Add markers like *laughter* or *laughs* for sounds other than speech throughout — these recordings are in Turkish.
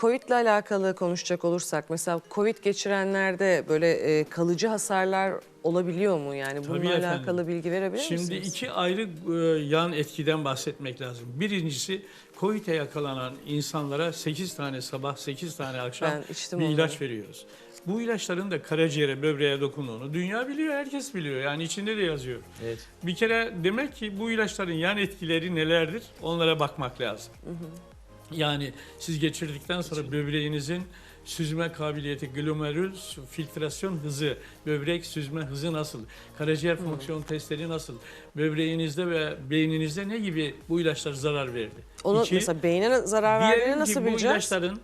Covid ile alakalı konuşacak olursak mesela Covid geçirenlerde böyle e, kalıcı hasarlar olabiliyor mu? Yani bununla Tabii efendim. alakalı bilgi verebilir Şimdi misiniz? iki ayrı e, yan etkiden bahsetmek lazım. Birincisi COVID'e yakalanan insanlara 8 tane sabah 8 tane akşam bir onları. ilaç veriyoruz. Bu ilaçların da karaciğere, böbreğe dokunduğunu dünya biliyor, herkes biliyor. Yani içinde de yazıyor. Evet. Bir kere demek ki bu ilaçların yan etkileri nelerdir? Onlara bakmak lazım. Yani siz geçirdikten sonra böbreğinizin süzme kabiliyeti, glomerül filtrasyon hızı, böbrek süzme hızı nasıl? Karaciğer fonksiyon testleri nasıl? Böbreğinizde ve beyninizde ne gibi bu ilaçlar zarar verdi? Onu İki, mesela beyne zarar diyelim verdiğini ki nasıl bu bileceğiz? ilaçların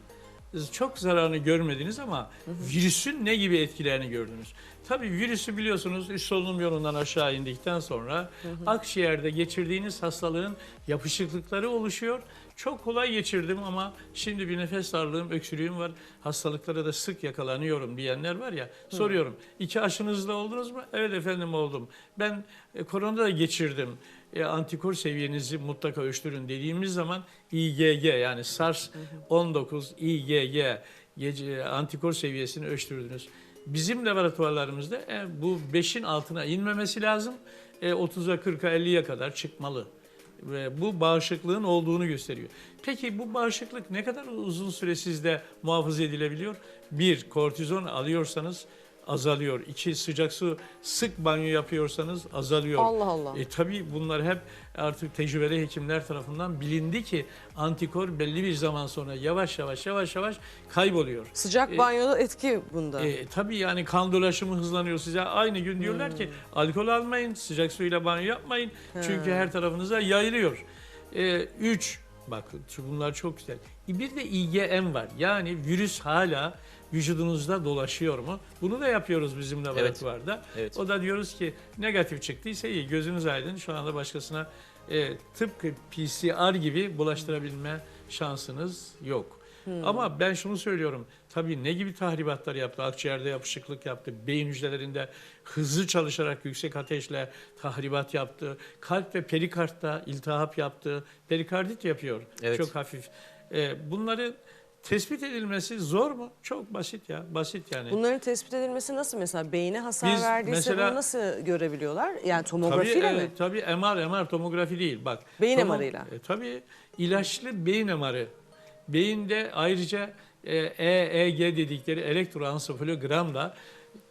çok zararını görmediniz ama virüsün ne gibi etkilerini gördünüz. Tabii virüsü biliyorsunuz üst solunum yolundan aşağı indikten sonra akciğerde geçirdiğiniz hastalığın yapışıklıkları oluşuyor. Çok kolay geçirdim ama şimdi bir nefes darlığım, öksürüğüm var. Hastalıklara da sık yakalanıyorum diyenler var ya. Soruyorum. iki aşınızda oldunuz mu? Evet efendim oldum. Ben e, korona da geçirdim. E, antikor seviyenizi mutlaka ölçtürün dediğimiz zaman IgG yani SARS-19 IgG gece antikor seviyesini ölçtürdünüz. Bizim laboratuvarlarımızda e, bu 5'in altına inmemesi lazım. E, 30'a 40'a 50'ye kadar çıkmalı. Ve bu bağışıklığın olduğunu gösteriyor. Peki bu bağışıklık ne kadar uzun süre sizde muhafaza edilebiliyor? Bir, kortizon alıyorsanız azalıyor. İki, sıcak su sık banyo yapıyorsanız azalıyor. Allah Allah. E, tabii bunlar hep artık tecrübeli hekimler tarafından bilindi ki antikor belli bir zaman sonra yavaş yavaş yavaş yavaş kayboluyor. Sıcak E, banyoda etki bunda. E, tabii yani kan dolaşımı hızlanıyor size. Aynı gün diyorlar ki alkol almayın, sıcak suyla banyo yapmayın. Çünkü her tarafınıza yayılıyor. E, üç, bakın şu bunlar çok güzel. E, Bir de IgM var. Yani virüs hala vücudunuzda dolaşıyor mu? Bunu da yapıyoruz bizim laboratuvarda. Evet. O da diyoruz ki negatif çıktıysa iyi gözünüz aydın. Şu anda başkasına e, tıpkı PCR gibi bulaştırabilme şansınız yok. Ama ben şunu söylüyorum. Tabii ne gibi tahribatlar yaptı? Akciğerde yapışıklık yaptı. Beyin hücrelerinde hızlı çalışarak yüksek ateşle tahribat yaptı. Kalp ve perikartta iltihap yaptı. Perikardit yapıyor. Evet. Çok hafif. E, bunları tespit edilmesi zor mu? Çok basit ya. Basit yani. Bunların tespit edilmesi nasıl mesela beyne hasar Biz verdiyse mesela- bunu nasıl görebiliyorlar? Yani Tabii, tomografiyle mi? evet, tabii MR, MR tomografi değil bak. Beyin Tomo- MR'ıyla. E, tabii ilaçlı beyin MR'ı. Beyinde ayrıca e, EEG dedikleri elektroansefalogramla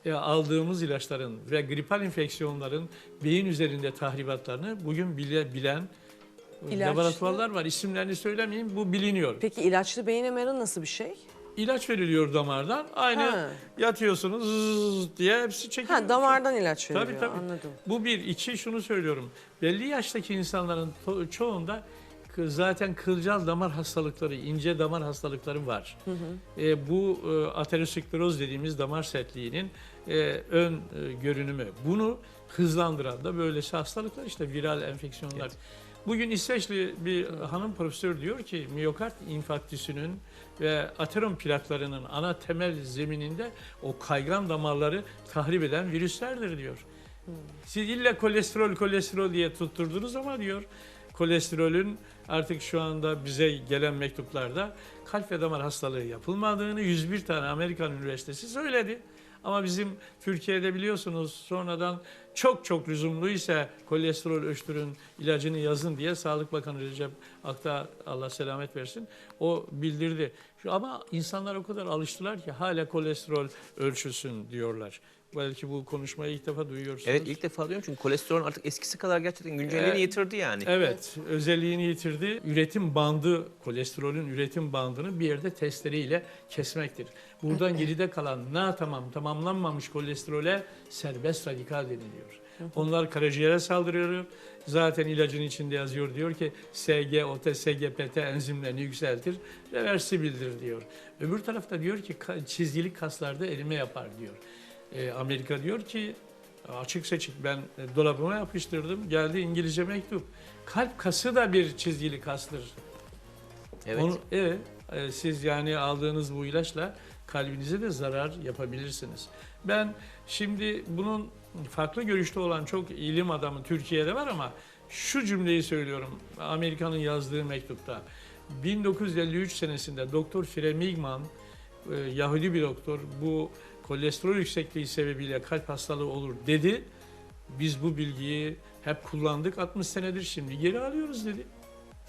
e, aldığımız ilaçların ve gripal enfeksiyonların beyin üzerinde tahribatlarını bugün bile, bilen e, İlaçlı- laboratuvarlar var. İsimlerini söylemeyeyim bu biliniyor. Peki ilaçlı beyin MR'ı nasıl bir şey? İlaç veriliyor damardan. Aynı Ha. yatıyorsunuz zzzz diye hepsi çekiliyor. Ha damardan ilaç veriliyor Tabii, tabii. anladım. Bu bir. iki şunu söylüyorum. Belli yaştaki insanların to- çoğunda zaten kılcal damar hastalıkları, ince damar hastalıkları var. E, bu e, ateroskleroz dediğimiz damar sertliğinin e, ön e, görünümü. Bunu hızlandıran da böylesi hastalıklar işte viral enfeksiyonlar. Bugün İsveçli bir hanım profesör diyor ki miyokard infarktüsünün ve aterom plaklarının ana temel zemininde o kaygan damarları tahrip eden virüslerdir diyor. Siz illa kolesterol kolesterol diye tutturdunuz ama diyor kolesterolün artık şu anda bize gelen mektuplarda kalp ve damar hastalığı yapılmadığını 101 tane Amerikan üniversitesi söyledi. Ama bizim Türkiye'de biliyorsunuz sonradan çok çok lüzumlu ise kolesterol ölçtürün ilacını yazın diye Sağlık Bakanı Recep Akta Allah selamet versin o bildirdi. Ama insanlar o kadar alıştılar ki hala kolesterol ölçülsün diyorlar. Belki bu konuşmayı ilk defa duyuyorsunuz. Evet ilk defa duyuyorum çünkü kolesterol artık eskisi kadar gerçekten güncelliğini Ee, yitirdi yani. Evet, özelliğini yitirdi. Üretim bandı, kolesterolün üretim bandını bir yerde testleriyle kesmektir. Buradan *clears throat* geride kalan na tamam tamamlanmamış kolesterole serbest radikal deniliyor. Onlar karaciğere saldırıyor. Zaten ilacın içinde yazıyor diyor ki SGOT, SGPT enzimlerini yükseltir, reversibildir diyor. Öbür tarafta diyor ki ka- çizgili kaslarda erime yapar diyor. Ee, Amerika diyor ki açık seçik ben e, dolabıma yapıştırdım. Geldi İngilizce mektup. Kalp kası da bir çizgili kastır. Evet. Onu, evet, e, siz yani aldığınız bu ilaçla kalbinize de zarar yapabilirsiniz. Ben şimdi bunun farklı görüşte olan çok ilim adamı Türkiye'de var ama şu cümleyi söylüyorum Amerika'nın yazdığı mektupta. 1953 senesinde Doktor Fremigman, e, Yahudi bir doktor, bu kolesterol yüksekliği sebebiyle kalp hastalığı olur dedi. Biz bu bilgiyi hep kullandık 60 senedir şimdi geri alıyoruz dedi.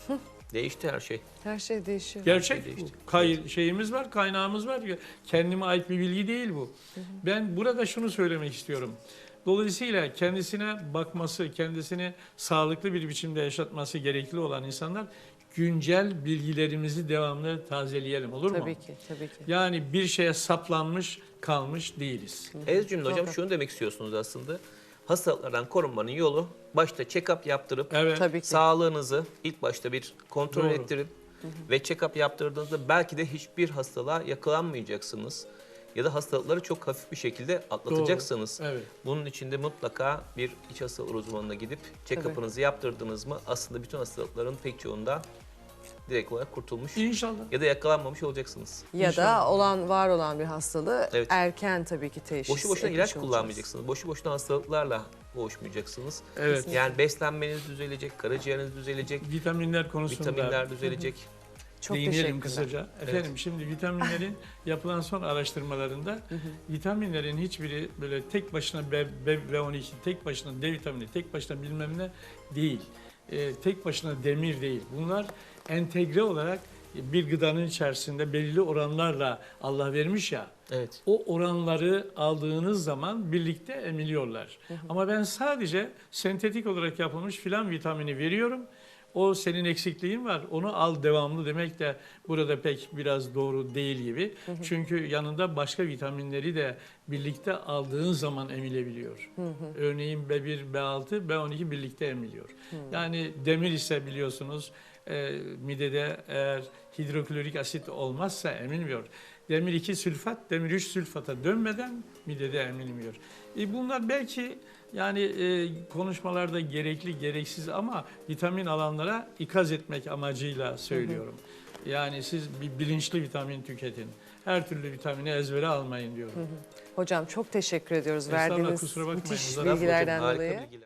*laughs* Değişti her şey. Her şey değişiyor. Gerçek değişti. bu. Kay- şeyimiz var, kaynağımız var. Kendime ait bir bilgi değil bu. Ben burada şunu söylemek istiyorum. Dolayısıyla kendisine bakması, kendisini sağlıklı bir biçimde yaşatması gerekli olan insanlar güncel bilgilerimizi devamlı tazeleyelim olur mu? Tabii ki, tabii ki. Yani bir şeye saplanmış kalmış değiliz. Ez cümle hocam şunu demek istiyorsunuz aslında. Hastalıklardan korunmanın yolu başta check-up yaptırıp Evet. Tabii ki. sağlığınızı ilk başta bir kontrol Doğru. ettirip ve check-up yaptırdığınızda belki de hiçbir hastalığa yakalanmayacaksınız. Ya da hastalıkları çok hafif bir şekilde atlatacaksınız. Evet. Bunun için de mutlaka bir iç hastalıklar uzmanına gidip check-up'ınızı yaptırdınız mı aslında bütün hastalıkların pek çoğundan direkt olarak kurtulmuş İnşallah. ya da yakalanmamış olacaksınız. Ya da İnşallah. olan var olan bir hastalığı Evet. erken tabii ki teşhis Boşu boşuna etmiş ilaç olacağız. kullanmayacaksınız. Boşu boşuna hastalıklarla boğuşmayacaksınız. Evet. Yani beslenmeniz düzelecek, karaciğeriniz düzelecek, Vitaminler konusunda vitaminler düzelecek. Çok Değinelim teşekkürler. kısaca. Efendim şimdi vitaminlerin *laughs* yapılan son araştırmalarında vitaminlerin hiçbiri böyle tek başına B, B, B12, tek başına D vitamini, tek başına bilmem ne değil. Ee, tek başına demir değil. Bunlar entegre olarak bir gıdanın içerisinde belirli oranlarla Allah vermiş ya. Evet. O oranları aldığınız zaman birlikte emiliyorlar. Ama ben sadece sentetik olarak yapılmış filan vitamini veriyorum. O senin eksikliğin var. Onu al devamlı demek de burada pek biraz doğru değil gibi. Çünkü yanında başka vitaminleri de birlikte aldığın zaman emilebiliyor. Örneğin B1, B6, B12 birlikte emiliyor. Yani demir ise biliyorsunuz e, midede eğer hidroklorik asit olmazsa emilmiyor. Demir 2 sülfat, demir 3 sülfata dönmeden midede emilmiyor. E bunlar belki yani e, konuşmalarda gerekli, gereksiz ama vitamin alanlara ikaz etmek amacıyla söylüyorum. Yani siz bir bilinçli vitamin tüketin. Her türlü vitamini ezbere almayın diyorum. Hocam çok teşekkür ediyoruz verdiğiniz müthiş bilgilerden dolayı. bilgiler.